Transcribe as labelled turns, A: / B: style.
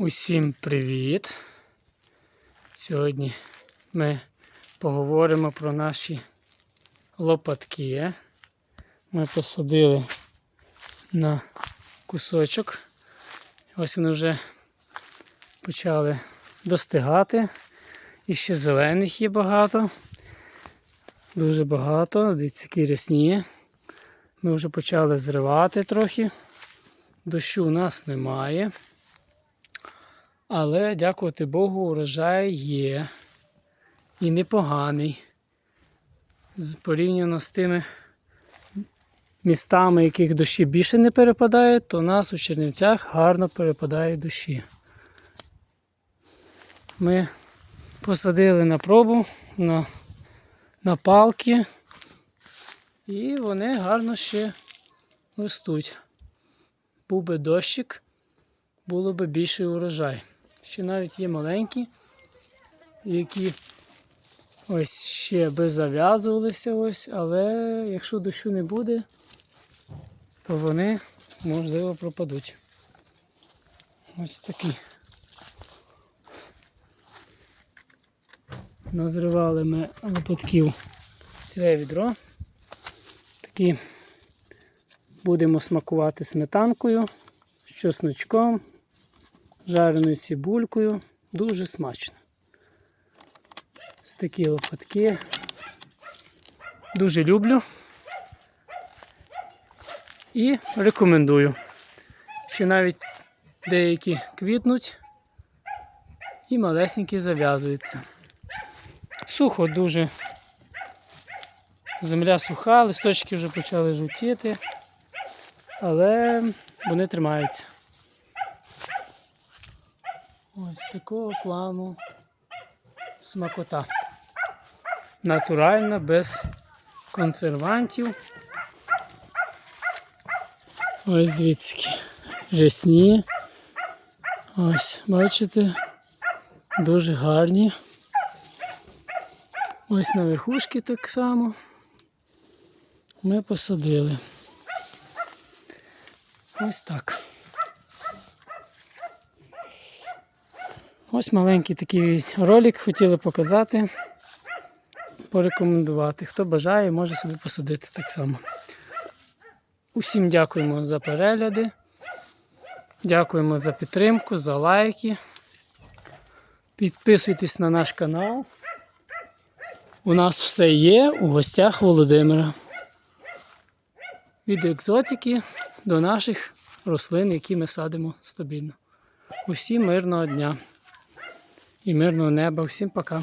A: Усім привіт! Сьогодні ми поговоримо про наші лопатки. Ми посадили на кусочок. Ось вони вже почали достигати. І ще зелених є багато. Дуже багато. Дивіться, які рясні. Ми вже почали зривати трохи. Дощу у нас немає. Але, дякувати Богу, урожай є. І непоганий. Порівняно з тими містами, яких дощі більше не перепадають, то у нас у Чернівцях гарно перепадають дощі. Ми посадили на пробу на, на палки, і вони гарно ще ростуть. Був би дощик, було б більший урожай. Ще навіть є маленькі, які ось ще би зав'язувалися, ось, але якщо дощу не буде, то вони можливо пропадуть. Ось такі. Назривали ми лопатків ціле відро. Такі будемо смакувати сметанкою, з чесночком, жареною цибулькою. Дуже смачно. Ось такі лопатки. Дуже люблю. І рекомендую. Ще навіть деякі квітнуть і малесенькі зав'язуються. Сухо дуже. Земля суха, листочки вже почали жовтіти, але вони тримаються. Ось такого плану смакота. Натуральна, без консервантів. Ось дивіться, рясні. Ось, бачите, дуже гарні. Ось на верхушки так само ми посадили. Ось так. Ось маленький такий ролик хотіли показати, порекомендувати. Хто бажає, може собі посадити так само. Усім дякуємо за перегляди. Дякуємо за підтримку, за лайки. Підписуйтесь на наш канал. У нас все є у гостях Володимира. Від екзотики до наших рослин, які ми садимо стабільно. Усім мирного дня і мирного неба. Всім пока.